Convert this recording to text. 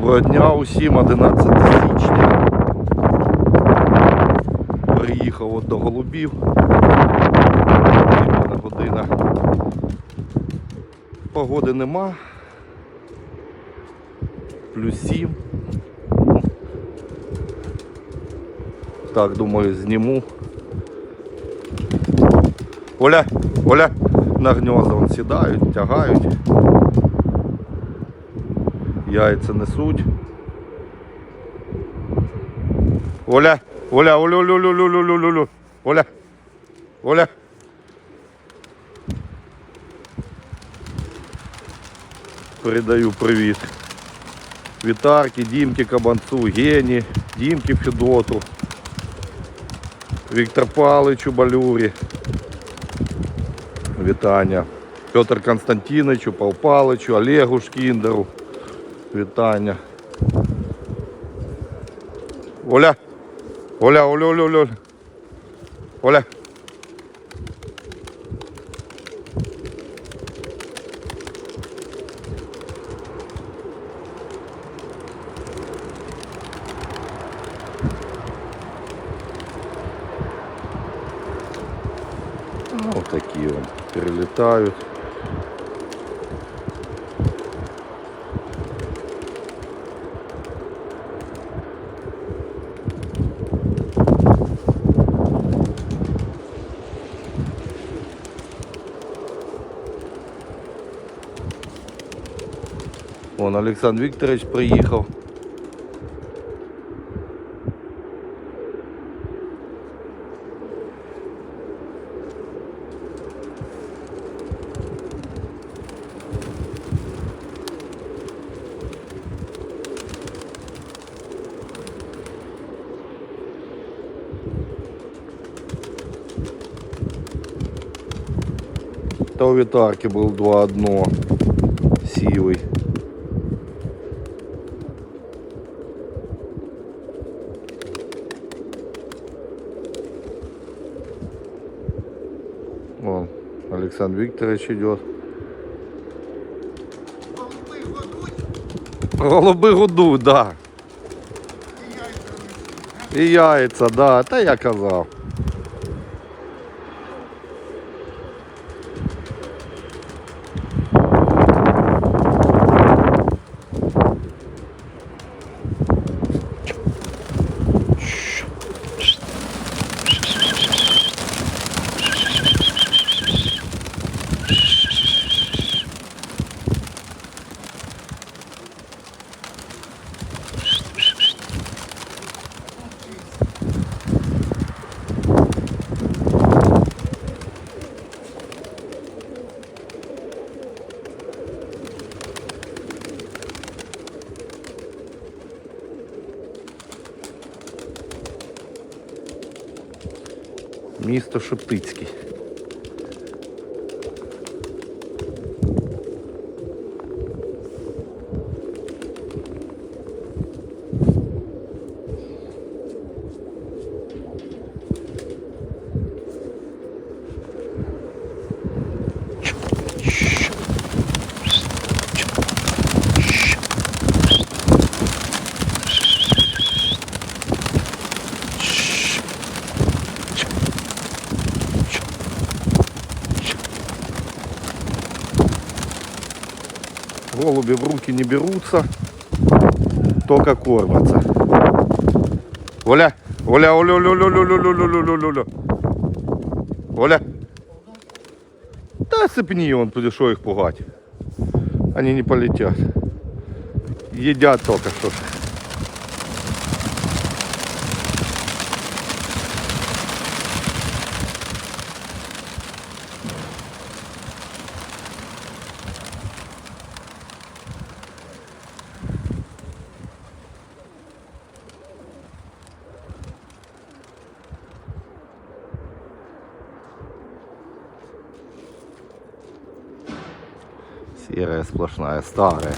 Доброго дня усім, 11 січня. Приїхав от до голубів. Година. Погоди нема. Плюс 7. Так, думаю, зніму. Оля, Оля, на гнезда вон сідають, тягають. Яйця несуть. Оля, Оля, Оля, Оля, Оля, Оля, Оля, Оля, Оля, Оля, Оля. Передаю привіт. Вітарки, Дімки Кабанцу, Гені, Дімки Федоту, Віктор Паличу Балюрі. Вітання. Петр Константиновичу, Пав Паличу, Олегу Шкіндеру. Вітання. Оля. Оля, Оля, Оля, Оля. Оля. Вот такие вот Вон Олександр Вікторович приїхав. Та у вітарки був 2-1 сівий. Вон, Александр Викторович идет. Голуби гудуть, да. І яйця, да, та я казав. Місто Шептицький. Голуби в руки не берутся, только кормятся. Оля, Оля, Оля, Оля, Оля, Оля, Оля, Оля, Оля, Оля, Оля. Оля. Да сыпни он, туди, что их пугать. Они не полетят. Едят только что. Іри сплошна, старе.